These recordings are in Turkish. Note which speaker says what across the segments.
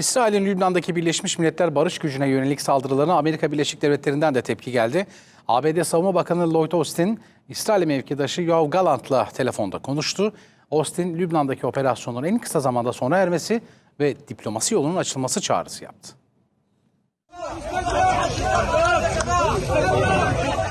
Speaker 1: İsrail'in Lübnan'daki Birleşmiş Milletler barış gücüne yönelik saldırılarına Amerika Birleşik Devletleri'nden de tepki geldi. ABD Savunma Bakanı Lloyd Austin, İsrail mevkidaşı Yoav Gallant'la telefonda konuştu. Austin, Lübnan'daki operasyonların en kısa zamanda sona ermesi ve diplomasi yolunun açılması çağrısı yaptı.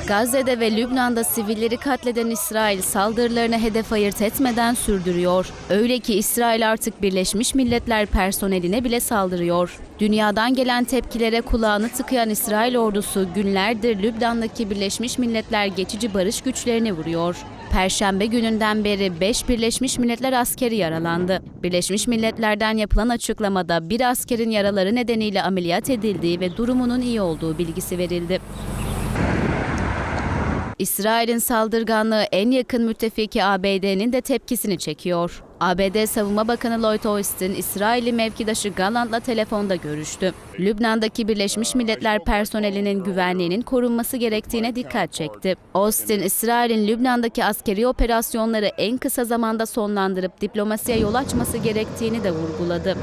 Speaker 2: Gazze'de ve Lübnan'da sivilleri katleden İsrail saldırılarını hedef ayırt etmeden sürdürüyor. Öyle ki İsrail artık Birleşmiş Milletler personeline bile saldırıyor. Dünyadan gelen tepkilere kulağını tıkayan İsrail ordusu günlerdir Lübnan'daki Birleşmiş Milletler geçici barış güçlerini vuruyor. Perşembe gününden beri 5 Birleşmiş Milletler askeri yaralandı. Birleşmiş Milletler'den yapılan açıklamada bir askerin yaraları nedeniyle ameliyat edildiği ve durumunun iyi olduğu bilgisi verildi. İsrail'in saldırganlığı en yakın müttefiki ABD'nin de tepkisini çekiyor. ABD Savunma Bakanı Lloyd Austin, İsrailli mevkidaşı Gallant'la telefonda görüştü. Lübnan'daki Birleşmiş Milletler personelinin güvenliğinin korunması gerektiğine dikkat çekti. Austin, İsrail'in Lübnan'daki askeri operasyonları en kısa zamanda sonlandırıp diplomasiye yol açması gerektiğini de vurguladı.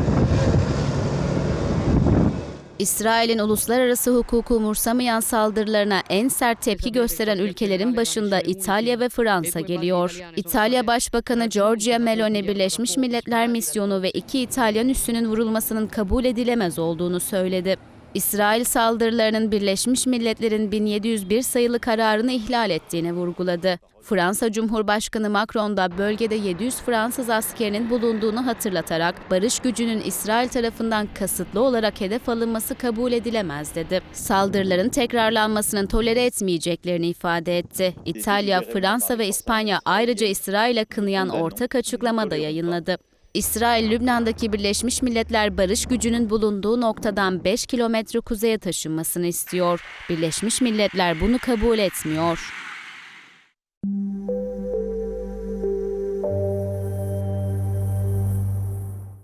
Speaker 2: İsrail'in uluslararası hukuku umursamayan saldırılarına en sert tepki gösteren ülkelerin başında İtalya ve Fransa geliyor. İtalya Başbakanı Giorgia Meloni Birleşmiş Milletler Misyonu ve iki İtalyan üssünün vurulmasının kabul edilemez olduğunu söyledi. İsrail saldırılarının Birleşmiş Milletler'in 1701 sayılı kararını ihlal ettiğini vurguladı. Fransa Cumhurbaşkanı Macron da bölgede 700 Fransız askerinin bulunduğunu hatırlatarak barış gücünün İsrail tarafından kasıtlı olarak hedef alınması kabul edilemez dedi. Saldırıların tekrarlanmasının tolere etmeyeceklerini ifade etti. İtalya, Fransa ve İspanya ayrıca İsrail'e kınayan ortak açıklama da yayınladı. İsrail, Lübnan'daki Birleşmiş Milletler barış gücünün bulunduğu noktadan 5 kilometre kuzeye taşınmasını istiyor. Birleşmiş Milletler bunu kabul etmiyor.